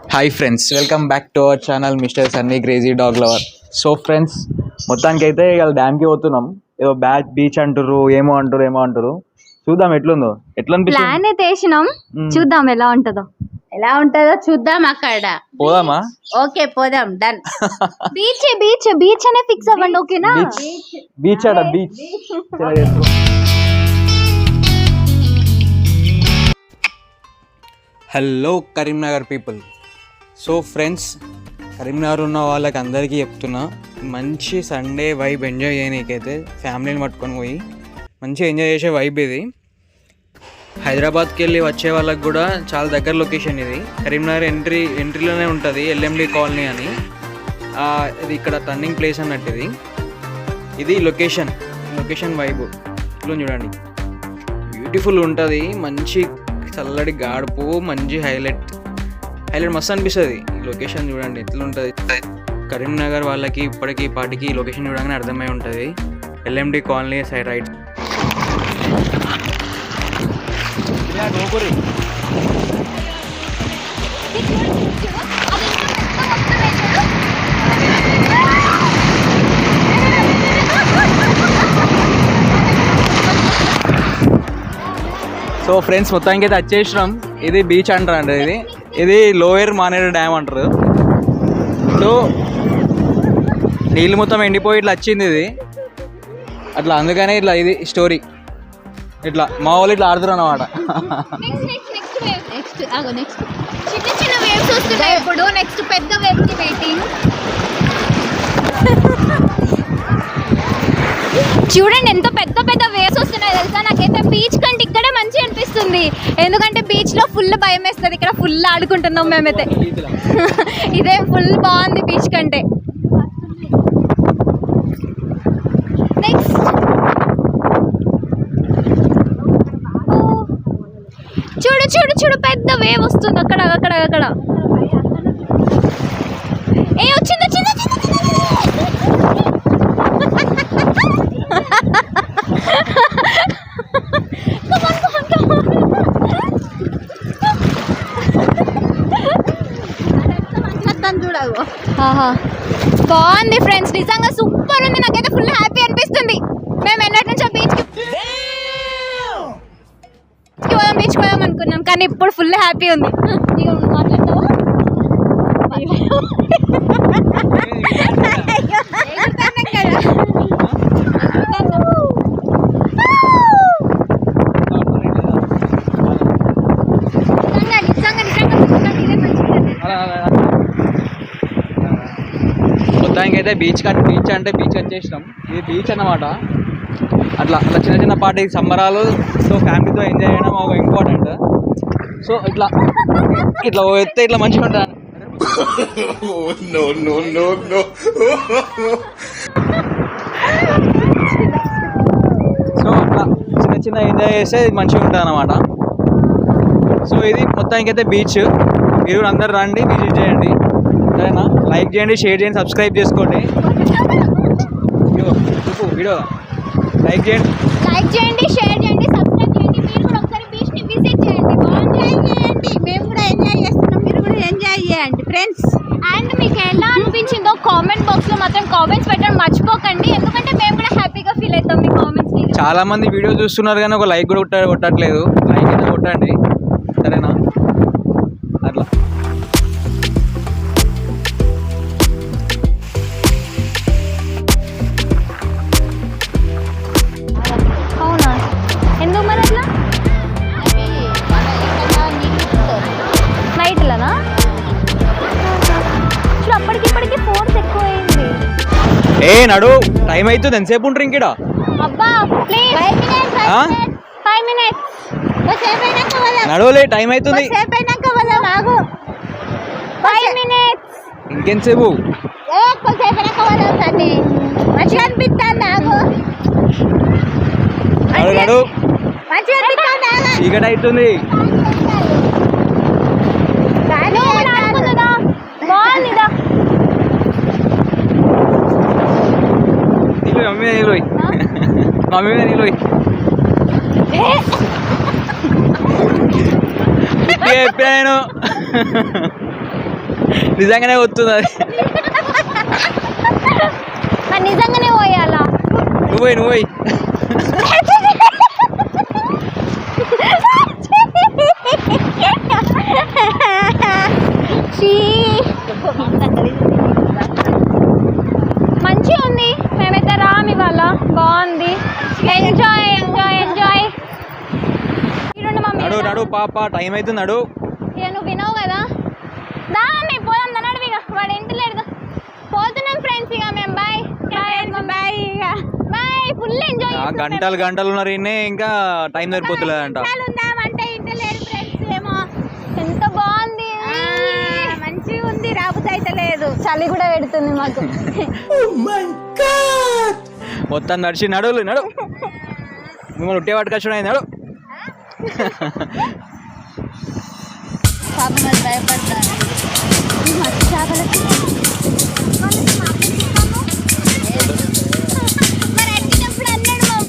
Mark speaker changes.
Speaker 1: Hi friends welcome back to our channel mister Sunny crazy dog lover so friends మొత్తానికి అయితే ఇవాళ డ్యామ్కి పోతున్నాం. ఏదో బ్యాచ్ బీచ్ అంటారు ఏమో అంటారు ఏమో అంటారు చూద్దాం ఎట్లుందో. ఎట్లా అనిపిస్తుంది
Speaker 2: ప్లాన్ అయితే వేసినాం.
Speaker 1: మ్మ్.
Speaker 2: చూద్దాం ఎలా ఉంటుందో.
Speaker 3: ఎలా ఉంటుందో చూద్దాం అక్కడ.
Speaker 1: పోదామా?
Speaker 3: ఓకే పోదాం. డన్
Speaker 2: బీచ్ బీచ్ బీచ్ అనే ఫిక్స్ అవ్వండి ఓకేనా?
Speaker 1: బీచ్ బీచ్ ఆడ beach hello Karimnagar people so friends Karimnagar ఉన్న వాళ్ళకి అందరికీ చెప్తున్నా మంచి సండే వైబ్ ఎంజాయ్ చేయనీకైతే ఫ్యామిలీని పట్టుకొని పోయి మంచిగా ఎంజాయ్ చేసే వైబ్ ఇది. హైదరాబాద్కి వెళ్ళి వచ్చే వాళ్ళకి కూడా చాలా దగ్గర లొకేషన్ ఇది. కరీంనగర్ ఎంట్రీ ఎంట్రీలోనే ఉంటుంది ఎల్ఎండి కాలనీ అని. ఇది ఇక్కడ టర్నింగ్ ప్లేస్ అన్నట్టు ఇది. ఇది లొకేషన్ లొకేషన్ వైబ్ ఇట్లా చూడండి. బ్యూటిఫుల్ ఉంటుంది మంచి చల్లడి గాడుపు మంచి హైలైట్ హైలైట్ మస్తు అనిపిస్తుంది. లొకేషన్ చూడండి ఎట్లా ఉంటుంది కరీంనగర్ వాళ్ళకి ఇప్పటికి పాటికి లొకేషన్ చూడగానే అర్థమై ఉంటుంది. LMD colony side right. So friends మొత్తానికి అయితే వచ్చేసినాం. ఇది బీచ్ అంటారు అండి ఇది. ఇది లోయర్ మానేరు డ్యామ్ అంటారు. సో నీళ్ళు మొత్తం ఎండిపోయి ఇట్లా వచ్చింది ఇది. అట్లా అందుకనే ఇట్లా ఇది స్టోరీ ఇట్లా మా వాళ్ళు ఇట్లా ఆడుతారు అన్నమాట.
Speaker 2: ఇప్పుడు నెక్స్ట్ పెద్ద వెయిటింగ్ చూడండి ఎంత పెద్ద పెద్ద వేవ్స్ వస్తున్నాయి తెలుసా? నాకైతే బీచ్ అనిపిస్తుంది ఎందుకంటే బీచ్లో ఫుల్ భయం వేస్తుంది. ఇక్కడ ఫుల్ ఆడుకుంటున్నాం మేమైతే. ఇదే ఫుల్ బాగుంది బీచ్ కంటే. నెక్స్ట్ చూడు చూడు చూడు పెద్ద వేవ్ వస్తుంది. అక్కడ అక్కడ అక్కడ. ఏ వచ్చింది,
Speaker 3: చూడవు
Speaker 2: ఆహా. బాగుంది ఫ్రెండ్స్. నిజంగా సూపర్ ఉంది. నాకైతే ఫుల్ హ్యాపీ అనిపిస్తుంది. మేము ఎన్నటి నుంచో బీచ్ పోదాం బీచ్ పోదాం అనుకున్నాం. కానీ ఇప్పుడు ఫుల్ హ్యాపీ ఉంది. మాట్లాడతావా నిజంగా నిజంగా నిజంగా నాకు ఇదే మంచిది.
Speaker 1: అయితే బీచ్ కట్ బీచ్ అంటే బీచ్ వచ్చేసినాం. ఇది బీచ్ అన్నమాట. అట్లా అట్లా చిన్న చిన్న పార్టీ సంబరాలు సో ఫ్యామిలీతో ఎంజాయ్ చేయడం ఒక ఇంపార్టెంట్. సో ఇట్లా ఇట్లా ఎత్తే ఇట్లా మంచిగా ఉంటుంది? సో అట్లా చిన్న చిన్న ఎంజాయ్ చేస్తే మంచిగా ఉంటుంది అనమాట సో ఇది మొత్తానికైతే బీచ్. మీరు అందరు రండి విజిట్ చేయండి. సరేనా లైక్ చేయండి షేర్ చేయండి సబ్స్క్రైబ్ చేసుకోండి. వీడియో. లైక్ చేయండి.
Speaker 2: లైక్ చేయండి షేర్ చేయండి సబ్స్క్రైబ్ చేయండి. మీరు కూడా ఒకసారి బీచ్ని విజిట్ చేయండి. బాగుంటుంది.
Speaker 3: చేయండి మేము కూడా ఎంజాయ్ చేస్తున్నాం. మీరు కూడా ఎంజాయ్ చేయండి ఫ్రెండ్స్
Speaker 2: అండ్ మీకు ఎలా అనిపించిందో కామెంట్ బాక్స్లో మాత్రం కామెంట్స్ పెట్టడం మర్చిపోకండి. ఎందుకంటే మేము కూడా హ్యాపీగా ఫీల్ అవుతాం మీ కామెంట్స్
Speaker 1: చాలా మంది వీడియో చూస్తున్నారు కానీ ఒక లైక్ కూడా కొట్ట కొట్టట్లేదు. లైక్ అయితే కొట్టండి. ఏ నడు టైం అవుతుంది ఎంతసేపు ఉంటారు ఇంకిడ?
Speaker 2: అబ్బా ప్లీజ్
Speaker 1: ఆ?
Speaker 2: ఫైవ్ మినిట్స్
Speaker 3: కొద్దిసేపు అయినాక వదాం
Speaker 1: నడవలే టైం అవుతుంది
Speaker 3: కొద్దిసేపు అయినాక వదాం ఆగు
Speaker 2: ఫైవ్ మినిట్స్
Speaker 1: ఇంకెంతసేపు
Speaker 3: ఏ కొద్దిసేపు అయినాక వదాం సన్ని మంచిగా అనిపిస్తుంది ఆగు
Speaker 1: నడు నడు
Speaker 3: మంచిగా అనిపిస్తుంది ఆగు
Speaker 1: చీకటి అవుతుంది
Speaker 3: కానీ
Speaker 2: ఆడుకుందా బాగుందిదా
Speaker 1: నీళ్ళు మమ్మీ మీద నీళ్ళు పోయి మీద నీళ్ళు పోయి చెప్పాను నిజంగానే వస్తుంది అది
Speaker 2: నిజంగానే పోయాలా
Speaker 1: నువ్వు నువ్వు పోయి.
Speaker 2: చీ. మంచిగా ఉంది మేమైతే రామ్ ఇవాళ బాగుంది ఎంజాయ్ ఎంజాయ్ ఎంజాయ్ ఇరుండి మమ్మీ
Speaker 1: నడు నడు పాప టైం అవుతుంది నడు.
Speaker 2: నువ్వు వినవు కదా? దా మమ్మీ పోదాం దా నడువు ఇక. వాడు ఇంటి లేడు పోతున్నాం ఫ్రెండ్స్ ఇక మేము బాయ్ బాయ్ ఇక. బాయ్ ఫుల్ ఎంజాయ్
Speaker 1: ఆ, గంటలు గంటలు ఉన్నారు ఈయనే ఇంకా టైం సరిపోతులేదంట
Speaker 3: ఉందామంటే ఇంట్లో లేరు ఫ్రెండ్స్ ఏమో.
Speaker 2: ఎంత బాగుంది.
Speaker 3: మంచిగా ఉంది రాబుద్ది అయితే లేదు.
Speaker 2: చలి కూడా పెడుతుంది మాకు.
Speaker 1: మొత్తం నడిచి నడువులు నడు. మిమ్మల్ని ఉట్టే పట్టుకొచ్చాడు ఆయన
Speaker 3: పాపం భయపడతారు.